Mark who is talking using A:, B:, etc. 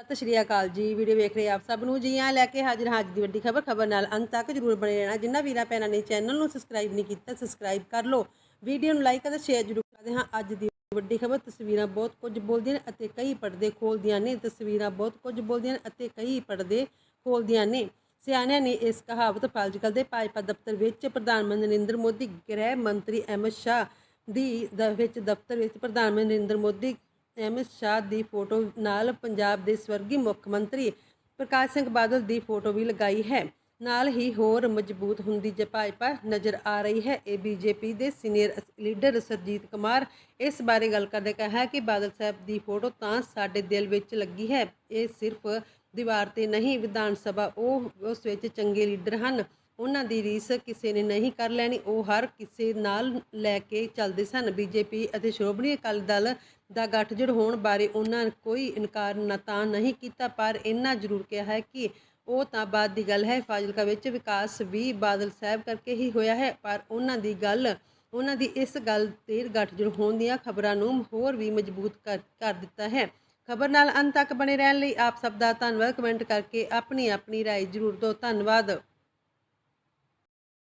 A: ਸਤਿ ਸ਼੍ਰੀ ਅਕਾਲ ਜੀ, ਵੀਡੀਓ ਵੇਖ ਰਹੇ ਆਪ ਸਭ ਨੂੰ ਜੀ ਆ ਲੈ ਕੇ ਹਾਜ਼ਰ ਹਾਂ ਅੱਜ ਦੀ ਵੱਡੀ ਖਬਰ ਖਬਰ ਨਾਲ ਅੰਤ ਤੱਕ ਜਰੂਰ ਬਣੇ ਰਹਿਣਾ। ਜਿਨ੍ਹਾਂ ਵੀਰਾਂ ਭੈਣਾਂ ਨੇ ਚੈਨਲ ਨੂੰ ਸਬਸਕ੍ਰਾਈਬ ਨਹੀਂ ਕੀਤਾ ਸਬਸਕ੍ਰਾਈਬ ਕਰ ਲਓ। ਵੀਡੀਓ ਨੂੰ ਲਾਈਕ ਅਤੇ ਸ਼ੇਅਰ ਜਰੂਰ ਕਰਦੇ ਹਾਂ ਅੱਜ ਦੀ ਵੱਡੀ ਖਬਰ, ਤਸਵੀਰਾਂ ਬਹੁਤ ਕੁਝ ਬੋਲਦੀਆਂ ਨੇ ਅਤੇ ਕਈ ਪਰਦੇ ਖੋਲਦੀਆਂ ਨੇ। ਤਸਵੀਰਾਂ ਬਹੁਤ ਕੁਝ ਬੋਲਦੀਆਂ ਨੇ ਅਤੇ ਕਈ ਪਰਦੇ ਖੋਲਦੀਆਂ ਨੇ। ਸਿਆਣਿਆਂ ਨੇ ਇਸ ਕਹਾਵਤ ਫਾਜ਼ਿਲਕਾ ਦੇ ਭਾਜਪਾ ਦਫ਼ਤਰ ਵਿੱਚ ਪ੍ਰਧਾਨ ਮੰਤਰੀ ਨਰਿੰਦਰ ਮੋਦੀ, ਗ੍ਰਹਿ ਮੰਤਰੀ ਅਮਿਤ ਸ਼ਾਹ ਦੀ ਦ, ਵਿੱਚ ਦਫ਼ਤਰ ਵਿੱਚ ਪ੍ਰਧਾਨ ਮੰਤਰੀ ਨਰਿੰਦਰ ਮੋਦੀ ਅਮਿਤ ਸ਼ਾਹ ਦੀ ਫੋਟੋ ਨਾਲ ਪੰਜਾਬ ਦੇ ਸਵਰਗੀ ਮੁੱਖ ਮੰਤਰੀ ਪ੍ਰਕਾਸ਼ ਸਿੰਘ ਬਾਦਲ ਦੀ ਫੋਟੋ ਵੀ ਲਗਾਈ ਹੈ। ਨਾਲ ਹੀ ਹੋਰ ਮਜ਼ਬੂਤ ਹੁੰਦੀ ਜ ਭਾਜਪਾ ਨਜ਼ਰ ਆ ਰਹੀ ਹੈ। ਇਹ ਬੀਜੇਪੀ ਦੇ ਸੀਨੀਅਰ ਲੀਡਰ ਸਰਜੀਤ ਕੁਮਾਰ ਇਸ ਬਾਰੇ ਗੱਲ ਕਰਦੇ ਕਹਾ ਕਿ ਬਾਦਲ ਸਾਹਿਬ ਦੀ ਫੋਟੋ ਤਾਂ ਸਾਡੇ ਦਿਲ ਵਿੱਚ ਲੱਗੀ ਹੈ। ਇਹ ਸਿਰਫ ਦੀਵਾਰ ਤੇ ਨਹੀਂ, ਵਿਧਾਨ ਸਭਾ ਉਹ, ਉਸ ਵਿੱਚ ਚੰਗੇ ਲੀਡਰ ਹਨ। ਉਹਨਾਂ ਦੀ ਰੀਸ ਕਿਸੇ ਨੇ ਨਹੀਂ ਕਰ ਲੈਣੀ ਉਹ ਹਰ ਕਿਸੇ ਨਾਲ ਲੈ ਕੇ ਚੱਲਦੇ ਸਨ ਬੀਜੇਪੀ ਅਤੇ ਸ਼੍ਰੋਮਣੀ ਅਕਾਲੀ ਦਲ ਦਾ ਗੱਠਜੋੜ ਹੋਣ ਬਾਰੇ ਉਹਨਾਂ ਨੇ ਕੋਈ ਇਨਕਾਰ ਨਾ ਤਾਂ ਨਹੀਂ ਕੀਤਾ ਪਰ ਇਹਨਾਂ ਜ਼ਰੂਰ ਕਿਹਾ ਹੈ ਕਿ ਉਹ ਤਾਂ ਬਾਅਦ ਦੀ ਗੱਲ ਹੈ ਫਾਜ਼ਿਲਕਾ ਵਿੱਚ ਵਿਕਾਸ ਵੀ ਬਾਦਲ ਸਾਹਿਬ ਕਰਕੇ ਹੀ ਹੋਇਆ ਹੈ ਪਰ ਉਹਨਾਂ ਦੀ ਗੱਲ ਉਹਨਾਂ ਦੀ ਇਸ ਗੱਲ ਤੇ ਗੱਠਜੋੜ ਹੋਣ ਦੀਆਂ ਖਬਰਾਂ ਨੂੰ ਹੋਰ ਵੀ ਮਜ਼ਬੂਤ ਕਰ ਕਰ ਦਿੱਤਾ ਹੈ ਖਬਰ ਨਾਲ ਅੰਤ ਤੱਕ ਬਣੇ ਰਹਿਣ ਲਈ ਆਪ ਸਭ ਦਾ ਧੰਨਵਾਦ ਕਮੈਂਟ ਕਰਕੇ ਆਪਣੀ ਆਪਣੀ رائے ਜ਼ਰੂਰ ਦਿਓ ਧੰਨਵਾਦ